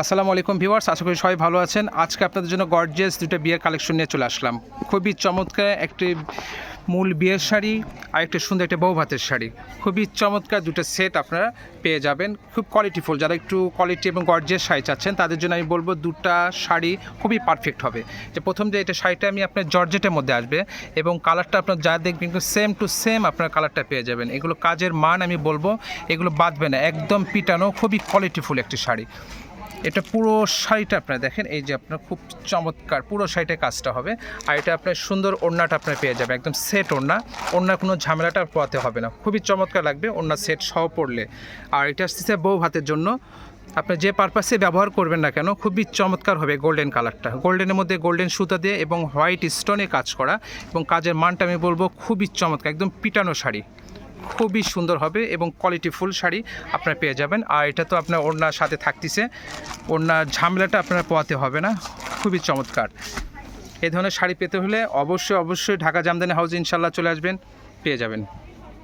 আসসালামু আলাইকুম ভিউয়ার্স, আশা করি সবাই ভালো আছেন। আজকে আপনাদের জন্য গর্জিয়াস দুটো বিয়ের কালেকশন নিয়ে চলে আসলাম। খুবই চমৎকার একটি মূল বিয়ের শাড়ি আর একটা সুন্দর একটা বউ ভাতের শাড়ি। খুবই চমৎকার দুটো সেট আপনারা পেয়ে যাবেন। খুব কোয়ালিটিফুল যারা একটু কোয়ালিটি এবং গর্জিয়াস শাড়ি চাচ্ছেন, তাদের জন্য আমি বলব দুটা শাড়ি খুবই পারফেক্ট হবে। যে প্রথম যে এটা শাড়িটা আমি আপনার জর্জেটের মধ্যে আসবে এবং কালারটা আপনার যা দেখবেন কিন্তু সেম টু সেম আপনার কালারটা পেয়ে যাবেন। এগুলো কাজের মান আমি বলব, এগুলো বাদবে না, একদম পিটানো, খুবই কোয়ালিটিফুল একটি শাড়ি। এটা পুরো শাড়িটা আপনারা দেখেন, এই যে আপনার খুব চমৎকার পুরো শাড়িটার কাজটা হবে। আর এটা আপনার সুন্দর ওড়নাটা আপনার পেয়ে যাবে একদম সেট ওড়না। ওড়না কোনো ঝামেলাটা পোয়াতে হবে না। খুবই চমৎকার লাগবে ওড়না সেট সহ পড়লে আর এটা আসতেছে বউ ভাতের জন্য। আপনি যে পারপাসে ব্যবহার করবেন না কেন, খুবই চমৎকার হবে গোল্ডেন কালারটা গোল্ডেনের মধ্যে গোল্ডেন সুতা দিয়ে এবং হোয়াইট স্টোনে কাজ করা। এবং কাজের মানটা আমি বলব খুবই চমৎকার, একদম পিটানো শাড়ি। খুবই সুন্দর হবে এবং কোয়ালিটি ফুল শাড়ি আপনারা পেয়ে যাবেন। আর এটা তো আপনার ওড়নার সাথে থাকতেছে। ওড়নার ঝামেলাটা আপনার পোয়াতে হবে না। খুবই চমৎকার। এই ধরনের শাড়ি পেতে হলে অবশ্যই অবশ্যই ঢাকা জামদানি হাউস ইনশাল্লাহ চলে আসবেন, পেয়ে যাবেন।